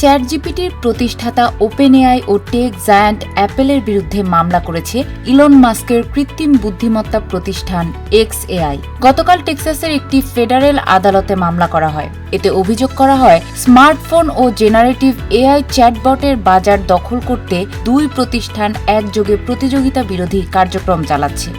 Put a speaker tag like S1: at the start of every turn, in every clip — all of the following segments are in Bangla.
S1: চ্যাট জিপিটির প্রতিষ্ঠাতা ওপেন এআই ও টেক জায়ান্ট অ্যাপেলের বিরুদ্ধে মামলা করেছে ইলন মাস্কের কৃত্রিম বুদ্ধিমত্তা প্রতিষ্ঠান এক্স এআই। গতকাল টেক্সাসের একটি ফেডারেল আদালতে মামলা করা হয়। এতে অভিযোগ করা হয়, স্মার্টফোন ও জেনারেটিভ এআই চ্যাটবটের বাজার দখল করতে দুই প্রতিষ্ঠান একযোগে প্রতিযোগিতা বিরোধী কার্যক্রম চালাচ্ছে।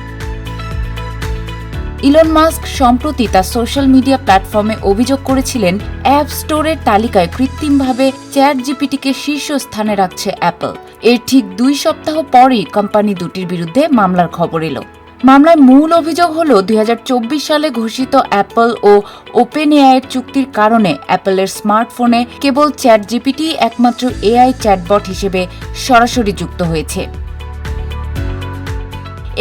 S1: ইলন মাস্ক সম্প্রতি তার সোশ্যাল মিডিয়া প্ল্যাটফর্মে অভিযোগ করেছিলেন, অ্যাপ স্টোরের তালিকায় কৃত্রিমভাবে চ্যাট জিপিটিকে শীর্ষস্থানে রাখছে অ্যাপল। এর ঠিক দুই সপ্তাহ পরই কোম্পানি দুটির বিরুদ্ধে মামলার খবর এলো। মামলায় মূল অভিযোগ হল, দুই হাজার চব্বিশ সালে ঘোষিত অ্যাপল ও ওপেন এআইয়ের চুক্তির কারণে অ্যাপলের স্মার্টফোনে কেবল চ্যাট জিপিটি একমাত্র এআই চ্যাটবট হিসেবে সরাসরি যুক্ত হয়েছে।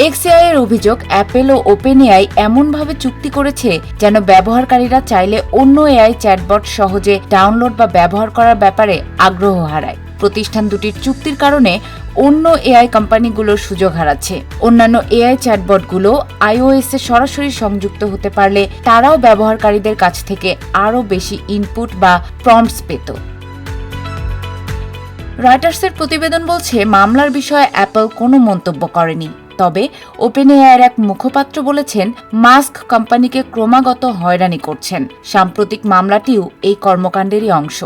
S1: এক্সএআই এর অভিযোগ, অ্যাপেল ও ওপেন এআই এমনভাবে চুক্তি করেছে যেন ব্যবহারকারীরা চাইলে অন্য এআই চ্যাটবট সহজে ডাউনলোড বা ব্যবহার করার ব্যাপারে আগ্রহ হারায়। প্রতিষ্ঠান দুটির চুক্তির কারণে অন্য এআই কোম্পানিগুলোর সুযোগ হারাচ্ছে। অন্যান্য এআই চ্যাটবটগুলো আইওএস এ সরাসরি সংযুক্ত হতে পারলে তারাও ব্যবহারকারীদের কাছ থেকে আরও বেশি ইনপুট বা প্রম্পটস পেত। রয়টার্সের প্রতিবেদন বলছে, মামলার বিষয়ে অ্যাপল কোনো মন্তব্য করেনি। তবে ওপেন এআইয়ের এক মুখপাত্র বলেছেন, মাস্ক কোম্পানিকে ক্রমাগত হয়রানি করছেন। সাম্প্রতিক মামলাটিও এই কর্মকাণ্ডেরই অংশ।